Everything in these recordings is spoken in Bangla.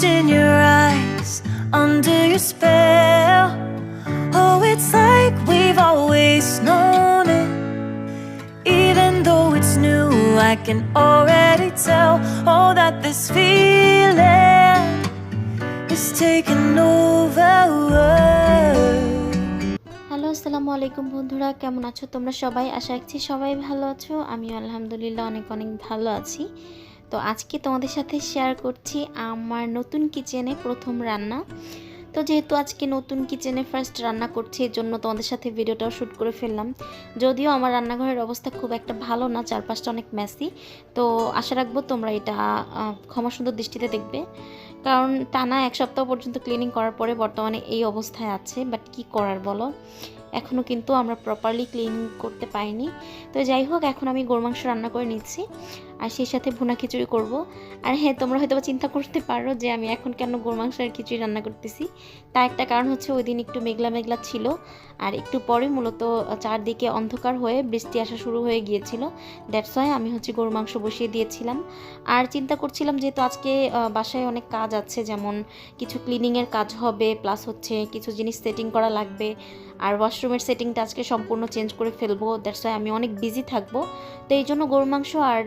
lost in your eyes, under your spell. Oh, it's like we've always known it. Even though it's new, I can already tell. Oh, that this feeling is taking over. আসসালামু আলাইকুম বন্ধুরা কেমন আছো তোমরা সবাই আশা রাখছি সবাই ভালো আছো আমিও আলহামদুলিল্লাহ অনেক অনেক ভালো আছি তো আজকে তোমাদের সাথে শেয়ার করছি আমার নতুন কিচেনে প্রথম রান্না। তো যেহেতু আজকে নতুন কিচেনে ফার্স্ট রান্না করছি এর জন্য তোমাদের সাথে ভিডিওটাও শ্যুট করে ফেললাম। যদিও আমার রান্নাঘরের অবস্থা খুব একটা ভালো না, চারপাশটা অনেক মেসি তো আশা রাখব তোমরা এটা ক্ষমা সুন্দর দৃষ্টিতে দেখবে। কারণ টানা এক সপ্তাহ পর্যন্ত ক্লিনিং করার পরে বর্তমানে এই অবস্থায় আছে বাট কি করার বলো? এখনও কিন্তু আমরা প্রপারলি ক্লিন করতে পাইনি তো যাই হোক, এখন আমি গরু মাংস রান্না করে নিচ্ছি। আর সেই সাথে ভুনা খিচুড়ি করব। আর হ্যাঁ তোমরা হয়তো চিন্তা করতে পারো যে আমি এখন কেন গরু মাংস আর খিচুড়ি রান্না করতেছি। তার একটা কারণ হচ্ছে ওই দিন একটু মেঘলা মেঘলা ছিল। আর একটু পরে মূলত চারদিকে অন্ধকার হয়ে বৃষ্টি আসা শুরু হয়ে গিয়েছিল। দ্যাটস ওয়াই আমি হচ্ছে গরু মাংস বসিয়ে দিয়েছিলাম। আর চিন্তা করছিলাম যেহেতু আজকে বাসায় অনেক কাজ আছে, যেমন কিছু ক্লিনিংয়ের কাজ হবে প্লাস হচ্ছে কিছু জিনিস সেটিং করা লাগবে। আর ওয়াশরুমের সেটিংটা আজকে সম্পূর্ণ চেঞ্জ করে ফেলব। দ্যাটস ওয়াই আমি অনেক বিজি থাকব। তো এই জন্য গরু মাংস আর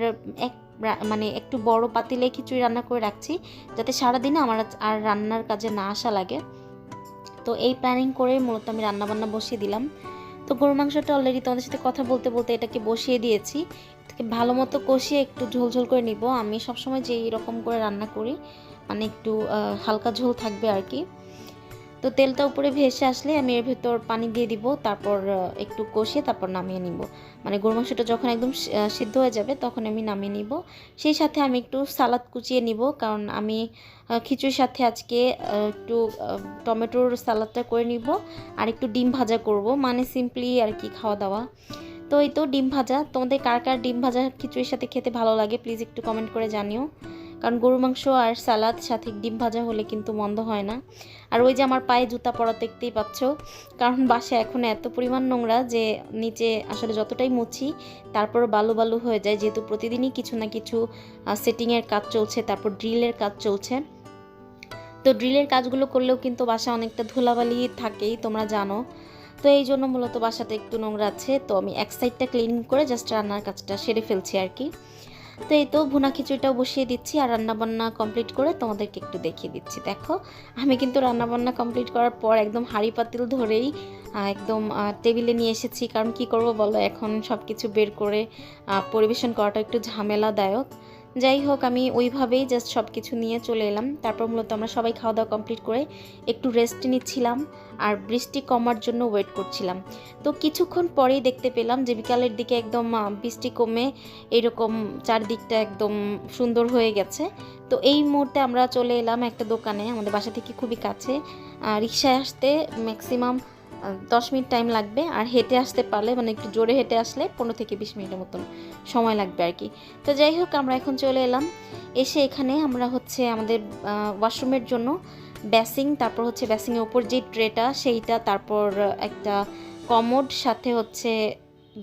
মানে একটু বড় পাতিলে খিচুড়ি রান্না করে রাখছি, যাতে সারাদিনে আমার আর রান্নার কাজে না আসা লাগে। তো এই প্ল্যানিং করে মূলত আমি রান্নাবান্না বসিয়ে দিলাম। তো গরু মাংসটা অলরেডি তোমাদের সাথে কথা বলতে বলতে এটাকে বসিয়ে দিয়েছি। এটাকে ভালো মতো কষিয়ে একটু ঝোল ঝোল করে নিব। আমি সবসময় যে রকম করে রান্না করি মানে একটু হালকা ঝোল থাকবে আর কি। তো তেলটা উপরে ভেসে আসলে আমি এর ভেতর পানি দিয়ে দিব, তারপর একটু কষিয়ে তারপর নামিয়ে নিব। মানে গরু মাংসটা যখন একদম সিদ্ধ হয়ে যাবে তখন আমি নামিয়ে নিব। সেই সাথে আমি একটু সালাদ কুচিয়ে নিব, কারণ আমি খিচুড়ির সাথে আজকে একটু টমেটোর সালাদটা করে নিব আর একটু ডিম ভাজা করব মানে সিম্পলি আর কি খাওয়া দাওয়া। তো এই তো ডিম ভাজা। তোমাদের কার কার ডিম ভাজা খিচুড়ির সাথে খেতে ভালো লাগে, প্লিজ একটু কমেন্ট করে জানিও। কারণ গরু মাংস আর সালাদ, সাথে ডিম ভাজা হলে কিন্তু মন্দ হয় না। আর ওই যে আমার পায়ে জুতা পরা দেখতেই পাচ্ছ, কারণ বাসা এখন এত পরিমাণ নোংরা যে নিচে আসলে যতটাই মুছি তারপর বালু বালু হয়ে যায়। যেহেতু প্রতিদিনই কিছু না কিছু সেটিংয়ের কাজ চলছে, তারপর ড্রিলের কাজ চলছে। তো ড্রিলের কাজগুলো করলেও কিন্তু বাসা অনেকটা ধুলাবালি থাকেই, তোমরা জানো। তো এই জন্য মূলত বাসাটা একটু নোংরা আছে। তো আমি এক সাইডটা ক্লিন করে জাস্ট রান্নার কাজটা সেরে ফেলছি আর কি। তো এই তো ভুনা খিচুড়িটাও বসিয়ে দিচ্ছি আর রান্নাবান্না কমপ্লিট করে তোমাদেরকে একটু দেখিয়ে দিচ্ছি। দেখো, আমি কিন্তু রান্নাবান্না কমপ্লিট করার পর একদম হাঁড়ি পাতিল ধরেই একদম টেবিলে নিয়ে এসেছি। কারণ কি করব বলো, এখন সব কিছু বের করে পরিবেশন করাটা একটু ঝামেলাদায়ক। যাই হোক, আমি ওইভাবেই জাস্ট সব কিছু নিয়ে চলে এলাম। তারপর মূলত আমরা সবাই খাওয়া দাওয়া কমপ্লিট করে একটু রেস্ট নিচ্ছিলাম আর বৃষ্টি কমার জন্য ওয়েট করছিলাম। তো কিছুক্ষণ পরেই দেখতে পেলাম যে বিকালের দিকে একদম বৃষ্টি কমে এরকম চারদিকটা একদম সুন্দর হয়ে গেছে। তো এই মুহূর্তে আমরা চলে এলাম একটা দোকানে, আমাদের বাসা থেকে খুবই কাছে। রিক্সায় আসতে ম্যাক্সিমাম দশ মিনিট টাইম লাগবে। আর হেঁটে আসতে পারলে মানে একটু জোরে হেঁটে আসলে পনেরো থেকে বিশ মিনিটের মতন সময় লাগবে আর কি। তো যাই হোক, আমরা এখন চলে এলাম। এসে এখানে আমরা হচ্ছে আমাদের ওয়াশরুমের জন্য ব্যাসিং তারপর হচ্ছে ব্যাসিংয়ের ওপর যে ট্রেটা সেইটা, তারপর একটা কমোড সাথে হচ্ছে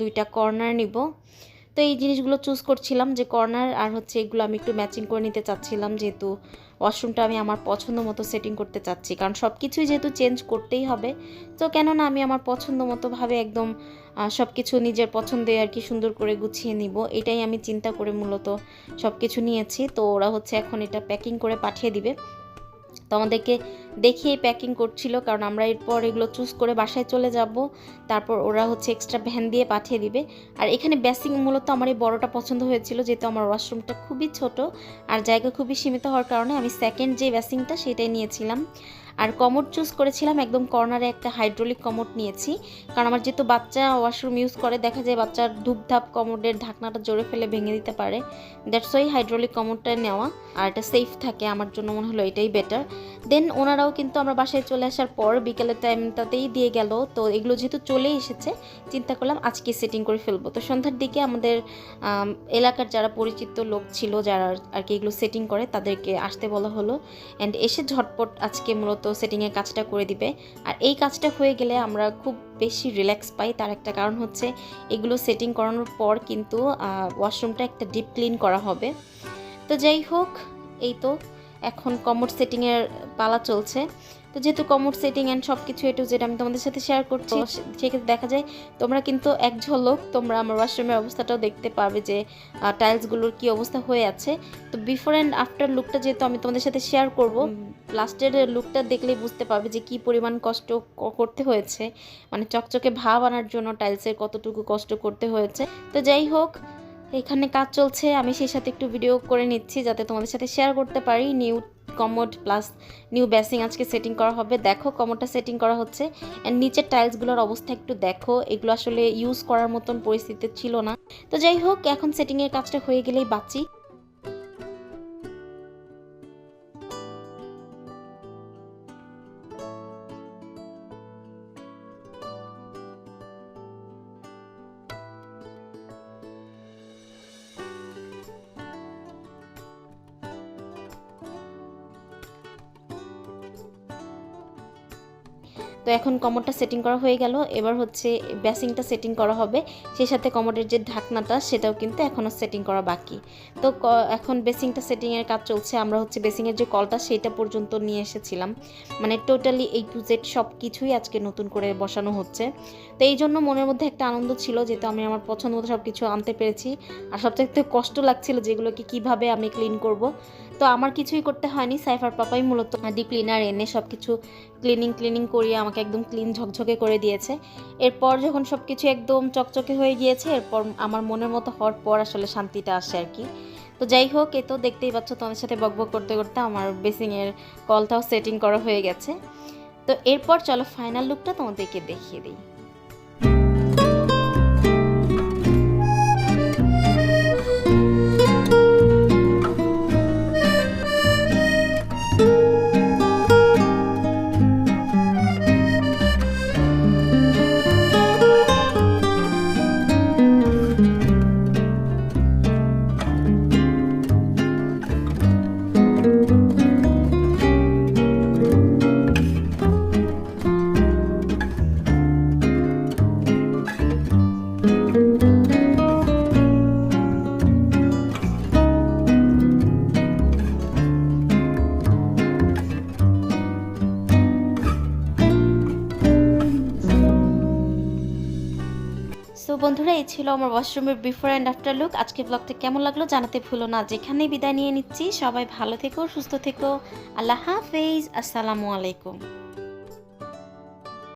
দুইটা কর্নার নিব। এই জিনিসগুলো চুজ করছিলাম যে কর্নার আর হচ্ছে এগুলো আমি একটু ম্যাচিং করে নিতে চাচ্ছিলাম যেহেতু ওয়াশরুমটা আমি আমার পছন্দ মতো সেটিং করতে চাচ্ছি। কারণ সব কিছুই যেহেতু চেঞ্জ করতেই হবে, তো কেননা আমি আমার পছন্দ মতোভাবে একদম সব কিছু নিজের পছন্দে আর কি সুন্দর করে গুছিয়ে নিব। এটাই আমি চিন্তা করে মূলত সব কিছু নিয়েছি। তো ওরা হচ্ছে এখন এটা প্যাকিং করে পাঠিয়ে দিবে। তো আমাদেরকে দেখিয়ে প্যাকিং করছিল, কারণ আমরা এরপর এগুলো চুজ করে বাসায় চলে যাব। তারপর ওরা হচ্ছে এক্সট্রা ভ্যান দিয়ে পাঠিয়ে দিবে। আর এখানে ব্যাসিং মূলত আমার এই বড়টা পছন্দ হয়েছিল, যেহেতু আমার ওয়াশরুমটা খুবই ছোট। আর জায়গা খুবই সীমিত হওয়ার কারণে আমি সেকেন্ড যে ব্যাসিংটা সেটাই নিয়েছিলাম। আর কমোড চুজ করেছিলাম, একদম কর্নারে একটা হাইড্রোলিক কমোড নিয়েছি। কারণ আমার যেহেতু বাচ্চা ওয়াশরুম ইউজ করে, দেখা যায় বাচ্চার ধূপধাপ কমোডের ঢাকনাটা জোরে ফেলে ভেঙে দিতে পারে। দ্যাটস ওই হাইড্রোলিক কমোডটা নেওয়া, আর এটা সেফ থাকে আমার জন্য মনে হলো এটাই বেটার দেন ওনারাও কিন্তু আমরা বাসায় চলে আসার পর, বিকেলের টাইমটাতেই দিয়ে গেল। তো এগুলো যেহেতু চলে এসেছে, চিন্তা করলাম আজকে সেটিং করে ফেলব। তো সন্ধ্যার দিকে আমাদের এলাকার যারা পরিচিত লোক ছিল, যারা আর কি এগুলো সেটিং করে, তাদেরকে আসতে বলা হলো। অ্যান্ড এসে ঝটপট আজকে মূলত সেটিংয়ের কাজটা করে দিবে। আর এই কাজটা হয়ে গেলে আমরা খুব বেশি রিল্যাক্স পাই। তার একটা কারণ হচ্ছে এগুলো সেটিং করানোর পর কিন্তু ওয়াশরুমটা একটা ডিপ ক্লিন করা হবে। তো যাই হোক, এই তো, এখন কমোড সেটিংয়ের পালা চলছে। তো যেহেতু কমোড সেটিং অ্যান্ড সব কিছু এটু যেটা আমি তোমাদের সাথে শেয়ার করছি সেক্ষেত্রে দেখা যায় তোমরা কিন্তু এক ঝলক তোমরা আমার ওয়াশরুমের অবস্থাটাও দেখতে পাবে যে টাইলসগুলোর কি অবস্থা হয়ে আছে। তো বিফোর অ্যান্ড আফটার লুকটা যেহেতু আমি তোমাদের সাথে শেয়ার করব লাস্টের লুকটা দেখলেই বুঝতে পারবে যে কি পরিমাণ কষ্ট করতে হয়েছে। মানে চকচকে ভাব আনার জন্য টাইলসের কতটুকু কষ্ট করতে হয়েছে। তো যাই হোক এখানে কাজ চলছে আমি সেই সাথে একটু ভিডিও করে নিচ্ছি যাতে তোমাদের সাথে শেয়ার করতে পারি। New commode plus new basin আজকে সেটিং করা হবে। দেখো কমোডটা সেটিং করা হচ্ছে। অ্যান্ড নিচের টাইলসগুলোর অবস্থা একটু দেখো। এগুলো আসলে ইউজ করার মতন পরিস্থিতি ছিল না। তো যাই হোক, এখন সেটিংয়ের কাজটা হয়ে গেলেই বাঁচি। তো এখন কমোডটা সেটিং করা হয়ে গেল। এবার হচ্ছে বেসিংটা সেটিং করা হবে। সেই সাথে কমোডের যে ঢাকনাটা, সেটাও কিন্তু এখনও সেটিং করা বাকি। তো এখন বেসিংটা সেটিংয়ের কাজ চলছে। আমরা হচ্ছে বেসিংয়ের যে কলটা সেটা পর্যন্ত নিয়ে এসেছিলাম। মানে টোটালি এই টু জেড সব কিছুই আজকে নতুন করে বসানো হচ্ছে। তো এই জন্য মনের মধ্যে একটা আনন্দ ছিল, যেহেতু আমি আমার পছন্দ মতো সব কিছু আনতে পেরেছি। আর সবচেয়ে কষ্ট লাগছিল যেগুলোকে কীভাবে আমি ক্লিন করব। তো আমার কিছুই করতে হয়নি। সাইফার পাপাই মূলত ডিপ ক্লিনার এনে সব কিছু ক্লিনিং ক্লিনিং করিয়ে আমাকে একদম ক্লিন ঝকঝকে করে দিয়েছে। এরপর যখন সব কিছু একদম চকচকে হয়ে গিয়েছে, এরপর আমার মনের মতো হওয়ার পর আসলে শান্তিটা আসে আর কি। তো যাই হোক, এ তো দেখতেই পাচ্ছ তোমাদের সাথে বকবক করতে করতে আমার বেসিংয়ের কলটাও সেটিং করা হয়ে গেছে। তো এরপর চলো ফাইনাল লুকটা তোমাদেরকে দেখিয়ে দিই। বন্ধুরা, এই ছিল আমার ওয়াশরুমের বিফোর অ্যান্ড আফটার লুক আজকে ব্লগটা কেমন লাগল জানাতে ভুলো না। যেখানেই বিদায় নিয়ে নিচ্ছি, সবাই ভালো থেকো, সুস্থ থেকো। আল্লাহ হাফেজ। আসসালামু আলাইকুম।